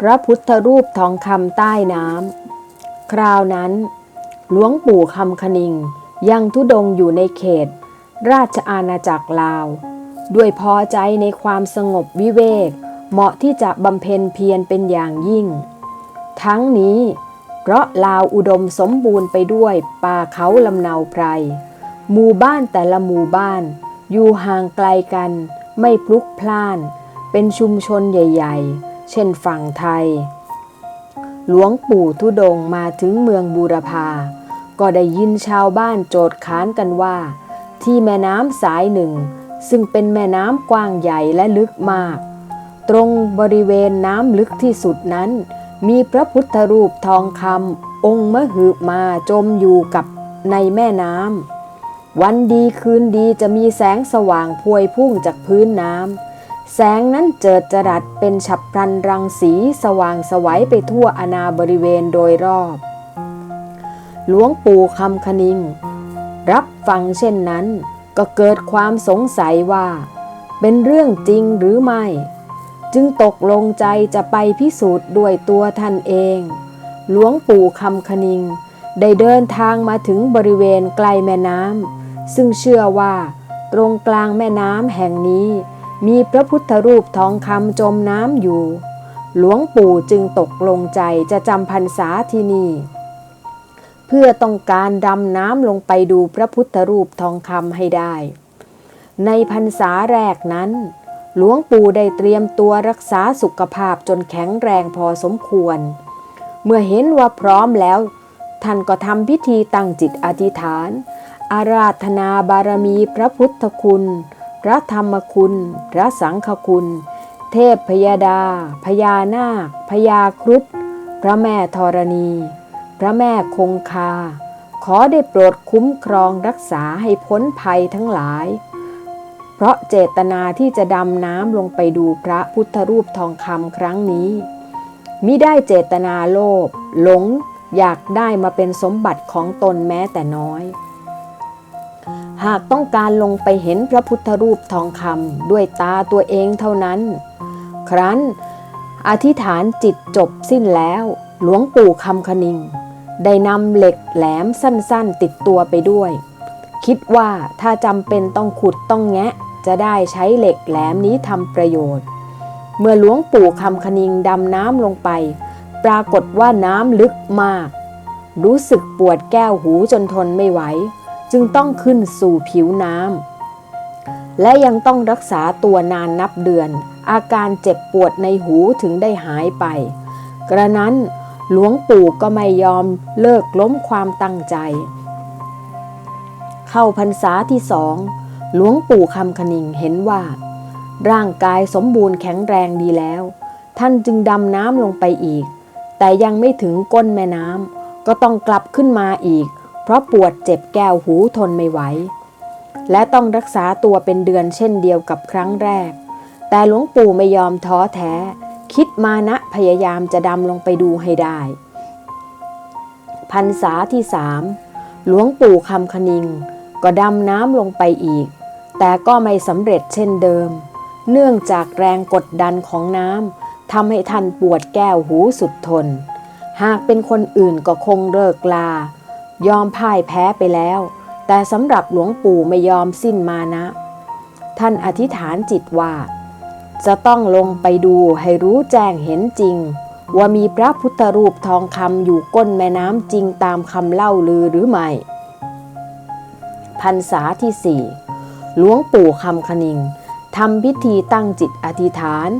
พระพุทธรูปทองคำใต้น้ำคราวนั้น หลวงปู่คำคณิงยังทุดงอยู่ในเขต ราชอาณาจักรลาว ด้วยพอใจในความสงบวิเวก เหมาะที่จะบำเพ็ญเพียรเป็นอย่างยิ่ง ทั้งนี้ เพราะลาวอุดมสมบูรณ์ไปด้วยป่าเขาลำเนาไพร หมู่บ้านแต่ละหมู่บ้าน อยู่ห่างไกลกัน ไม่พลุกพล่าน เป็นชุมชนใหญ่ ๆ เช่นฝั่งไทย หลวงปู่ทุดงมาถึงเมืองบูรพา ก็ได้ยินชาวบ้านโจดค้านกันว่า ที่แม่น้ำสายหนึ่ง ซึ่งเป็นแม่น้ำกว้างใหญ่และลึกมาก ตรงบริเวณน้ำลึกที่สุดนั้น มีพระพุทธรูปทองคำองค์มหึมาจมอยู่กับในแม่น้ำวันดีคืนดีจะมีแสงสว่างพวยพุ่งจากพื้นน้ำ แสงนั้นเจิดจรัสเป็นฉับพลันรังสีสว่างสวัยไปทั่วอาณาบริเวณโดยรอบ หลวงปู่คำคณิง รับฟังเช่นนั้นก็เกิดความสงสัยว่า เป็นเรื่องจริงหรือไม่ จึงตกลงใจจะไปพิสูจน์ด้วยตัวท่านเอง หลวงปู่คำคณิง ได้เดินทางมาถึงบริเวณใกล้แม่น้ำซึ่งเชื่อว่า ตรงกลางแม่น้ำแห่งนี้ มีพระพุทธรูปทองคำจมน้ำอยู่ หลวงปู่จึงตกลงใจจะจำพรรษาที่นี่ เพื่อต้องการดำน้ำลงไปดูพระพุทธรูปทองคำให้ได้ ในพรรษาแรกนั้น หลวงปู่ได้เตรียมตัวรักษาสุขภาพจนแข็งแรงพอสมควร เมื่อเห็นว่าพร้อมแล้ว ท่านก็ทำพิธีตั้งจิตอธิษฐาน อาราธนาบารมีพระพุทธคุณ พระธรรมคุณ พระสังฆคุณ เทพพยดา พญานาค พญาครุฑ พระแม่ธรณี พระแม่คงคา ขอได้โปรดคุ้มครองรักษาให้พ้นภัยทั้งหลาย เพราะเจตนาที่จะดำน้ำลงไปดูพระพุทธรูปทองคำครั้งนี้ มิได้เจตนาโลภหลงอยากได้มาเป็นสมบัติของตนแม้แต่น้อย หากต้องการลงไปเห็นพระพุทธรูปทองคำด้วยตาตัวเองเท่านั้น ครั้น อธิษฐานจิตจบสิ้นแล้ว หลวงปู่คำคณิง ได้นำเหล็กแหลมสั้นๆ ติดตัวไปด้วย คิดว่าถ้าจำเป็นต้องขุดต้องแงะ จะได้ใช้เหล็กแหลมนี้ทำประโยชน์ เมื่อหลวงปู่คำคณิงดำน้ำลงไป ปรากฏว่าน้ำลึกมาก รู้สึกปวดแก้วหูจนทนไม่ไหว จึงต้องขึ้นสู่ผิวน้ำและยังต้องรักษาตัวนานนับเดือน อาการเจ็บปวดในหูถึงได้หายไป กระนั้นหลวงปู่ก็ไม่ยอมเลิกล้มความตั้งใจ เข้าพรรษาที่สองหลวงปู่คำคณิงเห็นว่า ร่างกายสมบูรณ์แข็งแรงดีแล้ว ท่านจึงดำน้ำลงไปอีก แต่ยังไม่ถึงก้นแม่น้ำก็ต้องกลับขึ้นมาอีก เพราะปวดเจ็บแก้วหูทนไม่ไหว และต้องรักษาตัวเป็นเดือนเช่นเดียวกับครั้งแรก แต่หลวงปู่ไม่ยอมท้อแท้ คิดมานะพยายามจะดำลงไปดูให้ได้ พรรษาที่สามหลวงปู่คำคณิง ก็ดำน้ำลงไปอีก แต่ก็ไม่สำเร็จเช่นเดิม เนื่องจากแรงกดดันของน้ำทำให้ท่านปวดแก้วหูสุดทน หากเป็นคนอื่นก็คงเลิกลา ยอมพ่ายแพ้ไปแล้ว แต่สำหรับหลวงปู่ไม่ยอมสิ้นมานะ ท่านอธิษฐานจิตว่า จะต้องลงไปดูให้รู้แจ้งเห็นจริง ว่ามีพระพุทธรูปทองคำอยู่ก้นแม่น้ำจริงตามคำเล่าลือหรือไม่พรรษาที่สี่หลวงปู่คำคณิงทำพิธีตั้งจิตอธิษฐาน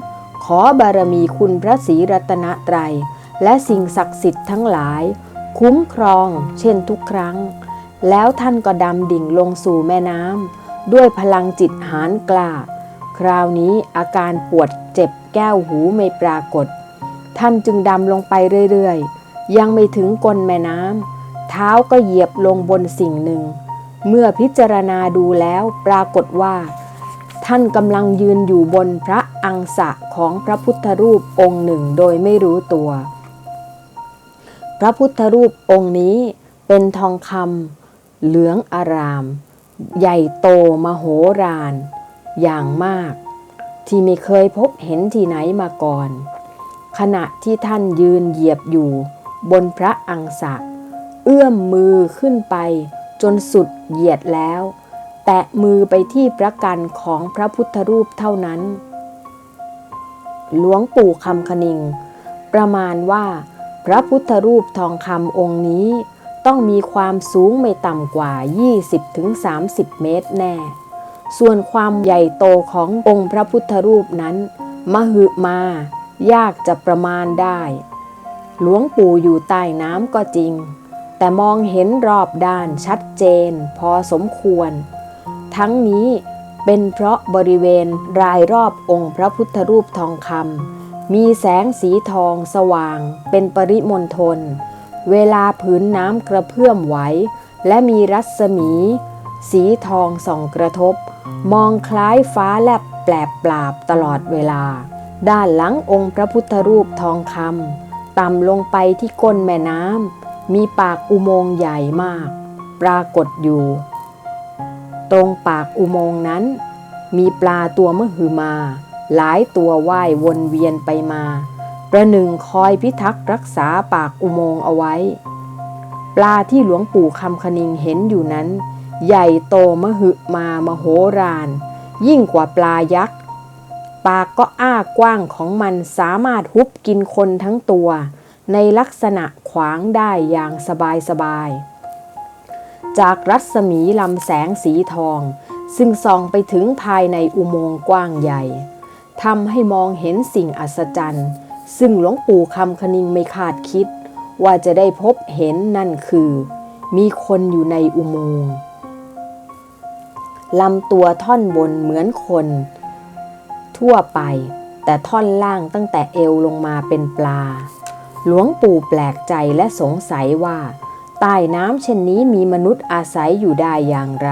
ขอบารมีคุณพระศรีรัตนตรัย และสิ่งศักดิ์สิทธิ์ทั้งหลาย คุ้มครอง เช่นทุกครั้ง แล้วท่านก็ดำดิ่งลงสู่แม่น้ำด้วยพลังจิตหานกล้า คราวนี้อาการปวดเจ็บแก้วหูไม่ปรากฏ ท่านจึงดำลงไปเรื่อยๆ ยังไม่ถึงก้นแม่น้ำเท้าก็เหยียบลงบนสิ่งหนึ่ง เมื่อพิจารณาดูแล้วปรากฏว่า ท่านกำลังยืนอยู่บนพระอังสะของพระพุทธรูปองค์หนึ่งโดยไม่รู้ตัว พระพุทธรูปองค์นี้เป็นทองคำเหลืองอาราม ใหญ่โตมโหฬารอย่างมาก ที่ไม่เคยพบเห็นที่ไหนมาก่อน ขณะที่ท่านยืนเหยียบอยู่ บนพระอังสะ เอื้อมมือขึ้นไปจนสุดเหยียดแล้ว แตะมือไปที่พระกันของพระพุทธรูปเท่านั้น หลวงปู่คำคณิง ประมาณว่า พระพุทธรูปทองคำองค์นี้ต้องมีความสูงไม่ต่ำกว่า 20-30 เมตรแน่ ส่วนความใหญ่โตขององค์พระพุทธรูปนั้น มหึมา ยากจะประมาณได้ หลวงปู่อยู่ใต้น้ำก็จริง แต่มองเห็นรอบด้านชัดเจนพอสมควร ทั้งนี้เป็นเพราะบริเวณรายรอบองค์พระพุทธรูปทองคำ มีแสงสีทองสว่างเป็นปริมณฑล เวลาผืนน้ำกระเพื่อมไหว และมีรัศมี สีทองส่องกระทบ มองคล้ายฟ้าแลบแปลบปราบตลอดเวลา ด้านหลังองค์พระพุทธรูปทองคำต่ำลงไปที่ก้นแม่น้ำมีปากอุโมงค์ใหญ่มาก ปรากฏอยู่ ตรงปากอุโมงค์นั้น มีปลาตัวมหึมา หลายตัวว่ายวนเวียนไปมา ประหนึ่งคอยพิทักษ์รักษาปากอุโมงค์เอาไว้ ปลาที่หลวงปู่คำคณิงเห็นอยู่นั้น ใหญ่โตมหึมามโหฬารยิ่งกว่าปลายักษ์ ปากก็อ้ากว้างของมันสามารถฮุบกินคนทั้งตัว ในลักษณะขวางได้อย่างสบายๆจากรัศมีลำแสงสีทอง ซึ่งส่องไปถึงภายในอุโมงค์กว้างใหญ่ ทำให้มองเห็นสิ่งอัศจรรย์ ซึ่งหลวงปู่คำคณิงไม่คาดคิด ว่าจะได้พบเห็นนั่นคือ มีคนอยู่ในอุโมงค์ลำตัวท่อนบนเหมือนคน ทั่วไป แต่ท่อนล่างตั้งแต่เอวลงมาเป็นปลา หลวงปู่แปลกใจและสงสัยว่า ใต้น้ำเช่นนี้มีมนุษย์อาศัยอยู่ได้อย่างไร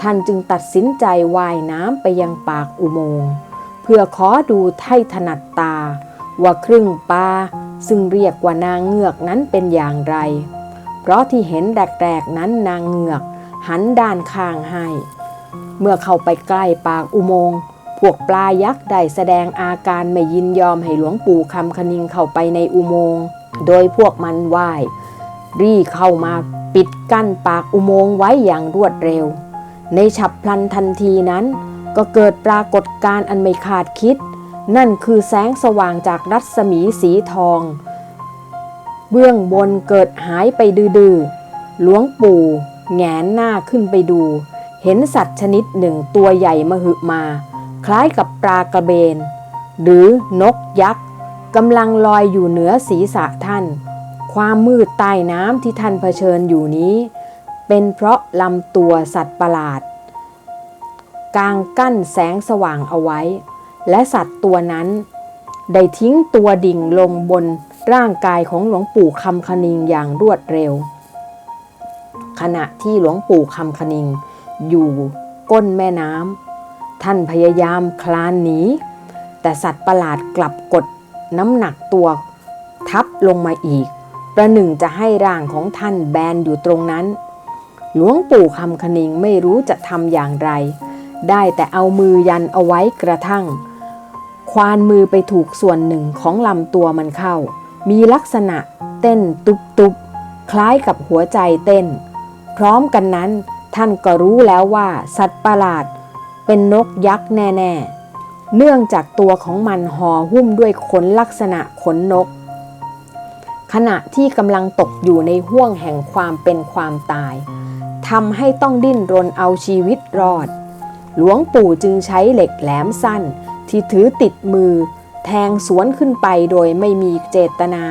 ท่านจึงตัดสินใจว่ายน้ำไปยังปากอุโมงค์ เพื่อขอดูให้ถนัดตา ว่าครึ่งปลาซึ่งเรียกว่านางเงือกนั้นเป็นอย่างไร เพราะที่เห็นแรกๆนั้นนางเงือก หันด้านข้างให้ เมื่อเข้าไปใกล้ปากอุโมงค์พวกปลายักษ์ได้แสดงอาการไม่ยินยอมให้หลวงปู่คำคณิงเข้าไปในอุโมงค์ โดยพวกมันว่ายรีเข้ามาปิดกั้นปากอุโมงค์ไว้อย่างรวดเร็ว ในฉับพลันทันทีนั้น ก็เกิดปรากฏการณ์อันไม่คาดคิด นั่นคือแสงสว่างจากรัศมีสีทอง เบื้องบนเกิดหายไปดื้อหลวงปู่แงนหน้าขึ้นไปดู เห็นสัตว์ชนิดหนึ่งตัวใหญ่มหึมา คล้ายกับปลากระเบน หรือนกยักษ์กำลังลอยอยู่เหนือศีรษะท่าน ความมืดใต้น้ำที่ท่านเผชิญอยู่นี้ เป็นเพราะลำตัวสัตว์ประหลาด กางกั้นแสงสว่างเอาไว้ และสัตว์ตัวนั้น ได้ทิ้งตัวดิ่งลงบนร่างกายของหลวงปู่คำคณิงอย่างรวดเร็ว ขณะที่หลวงปู่คำคณิง อยู่ก้นแม่น้ำท่านพยายามคลานหนี แต่สัตว์ประหลาดกลับกดน้ำหนักตัว ทับลงมาอีก ประหนึ่งจะให้ร่างของท่านแบนอยู่ตรงนั้น หลวงปู่คำคณิงไม่รู้จะทำอย่างไร ได้แต่เอามือยันเอาไว้กระทั่ง ควานมือไปถูกส่วนหนึ่งของลำตัวมันเข้า มีลักษณะเต้นตุบๆคล้ายกับหัวใจเต้น พร้อมกันนั้นท่านก็รู้แล้วว่าสัตว์ประหลาด เป็นนกยักษ์แน่ๆ เนื่องจากตัวของมันห่อหุ้มด้วยขนลักษณะขนนก ขณะที่กำลังตกอยู่ในห่วงแห่งความเป็นความตายทำให้ต้องดิ้นรนเอาชีวิตรอด หลวงปู่จึงใช้เหล็กแหลมสั้น ที่ถือติดมือ แทงสวนขึ้นไปโดยไม่มีเจตนา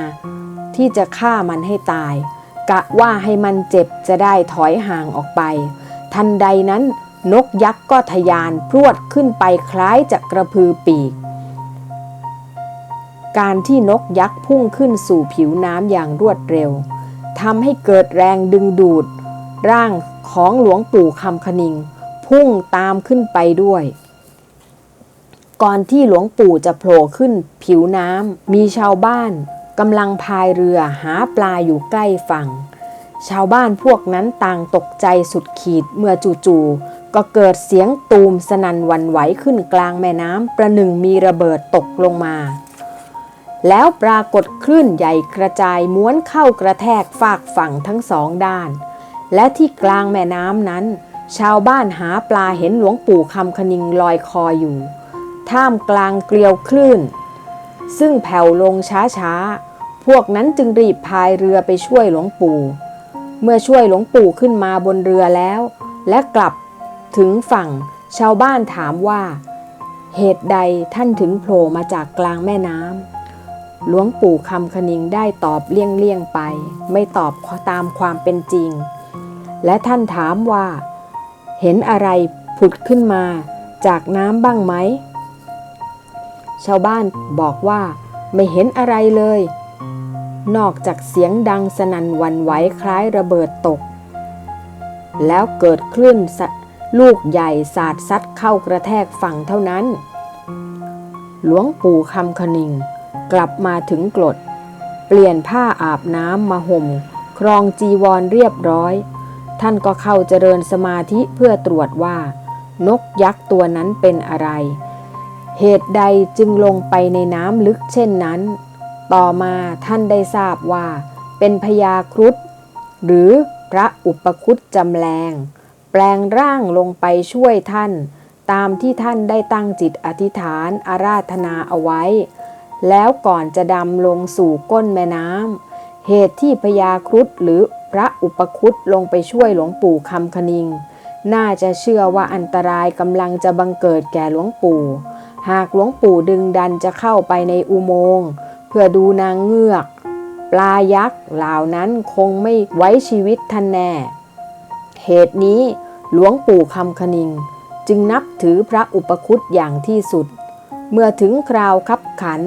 ที่จะฆ่ามันให้ตาย กะว่าให้มันเจ็บจะได้ถอยห่างออกไป ทันใดนั้นนกยักษ์ก็ทะยานพรวดขึ้นไปคล้ายจะกระพือปีก การที่นกยักษ์พุ่งขึ้นสู่ผิวน้ำอย่างรวดเร็วทำให้เกิดแรงดึงดูด ร่างของหลวงปู่คำคณิง พุ่งตามขึ้นไปด้วย ก่อนที่หลวงปู่จะโผล่ขึ้นผิวน้ำมีชาวบ้านกำลังพายเรือหาปลาอยู่ใกล้ฝั่ง ชาวบ้านพวกนั้นต่างตกใจสุดขีดเมื่อจู่ๆก็เกิดเสียงตูมสนันวันไหวขึ้นกลางแม่น้ำประหนึ่งมีระเบิดตกลงมา แล้วปรากฏคลื่นใหญ่กระจายม้วนเข้ากระแทกฝากฝั่งทั้งสองด้าน และที่กลางแม่น้ำนั้น ชาวบ้านหาปลาเห็นหลวงปู่คำคณิงลอยคออยู่ ท่ามกลางเกลียวคลื่น ซึ่งแผ่วลงช้าๆ พวกนั้นจึงรีบพายเรือไปช่วยหลวงปู่ เมื่อช่วยหลวงปู่ขึ้นมาบนเรือแล้ว และกลับถึงฝั่งชาวบ้านถามว่า เหตุใดท่านถึงโผล่มาจากกลางแม่น้ำหลวงปู่คำคณิงได้ตอบเลี่ยงๆไป ไม่ตอบตามความเป็นจริง และท่านถามว่า เห็นอะไรผุดขึ้นมาจากน้ำบ้างไหม ชาวบ้านบอกว่าไม่เห็นอะไรเลย นอกจากเสียงดังสนั่นวันไหวคล้ายระเบิดตก แล้วเกิดคลื่นลูกใหญ่สาดซัดเข้ากระแทกฝั่งเท่านั้น หลวงปู่คำคณิง กลับมาถึงกรด เปลี่ยนผ้าอาบน้ำมาห่ม ครองจีวรเรียบร้อย ท่านก็เข้าเจริญสมาธิเพื่อตรวจว่า นกยักษ์ตัวนั้นเป็นอะไร เหตุใดจึงลงไปในน้ำลึกเช่นนั้น ต่อมาท่านได้ทราบว่า เป็นพญาครุฑหรือพระอุปคุตจำแรง แปลงร่างลงไปช่วยท่าน ตามที่ท่านได้ตั้งจิตอธิษฐานอาราธนาเอาไว้ แล้วก่อนจะดำลงสู่ก้นแม่น้ำ เหตุที่พญาครุฑหรือพระอุปคุตลงไปช่วยหลวงปู่คำคณิง น่าจะเชื่อว่าอันตรายกำลังจะบังเกิดแก่หลวงปู่ หากหลวงปู่ดึงดันจะเข้าไปในอุโมงค์เพื่อดูนางเงือก ปลายักษ์เหล่านั้นคงไม่ไว้ชีวิตท่านแน่ เหตุนี้หลวงปู่คำคณิง จึงนับถือพระอุปคุตอย่างที่สุด เมื่อถึงคราวคับขัน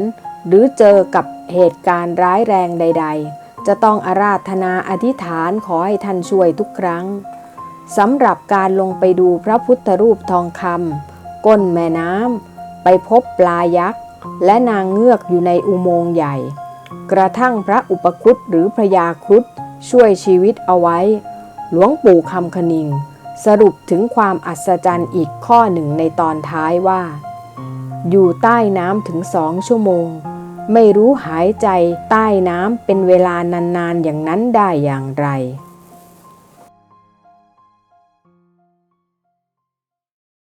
หรือเจอกับเหตุการณ์ร้ายแรงใด ๆ จะต้องอาราธนาอธิษฐานขอให้ท่านช่วยทุกครั้งสำหรับการลงไปดูพระพุทธรูปทองคำก้นแม่น้ำไปพบปลายักษ์ และนางเงือกอยู่ในอุโมงค์ใหญ่ กระทั่งพระอุปคุตหรือพระยาครุฑช่วยชีวิตเอาไว้ หลวงปู่คำคณิง สรุปถึงความอัศจรรย์อีกข้อหนึ่งในตอนท้ายว่า อยู่ใต้น้ำถึงสองชั่วโมง ไม่รู้หายใจใต้น้ำเป็นเวลานานๆอย่างนั้นได้อย่างไร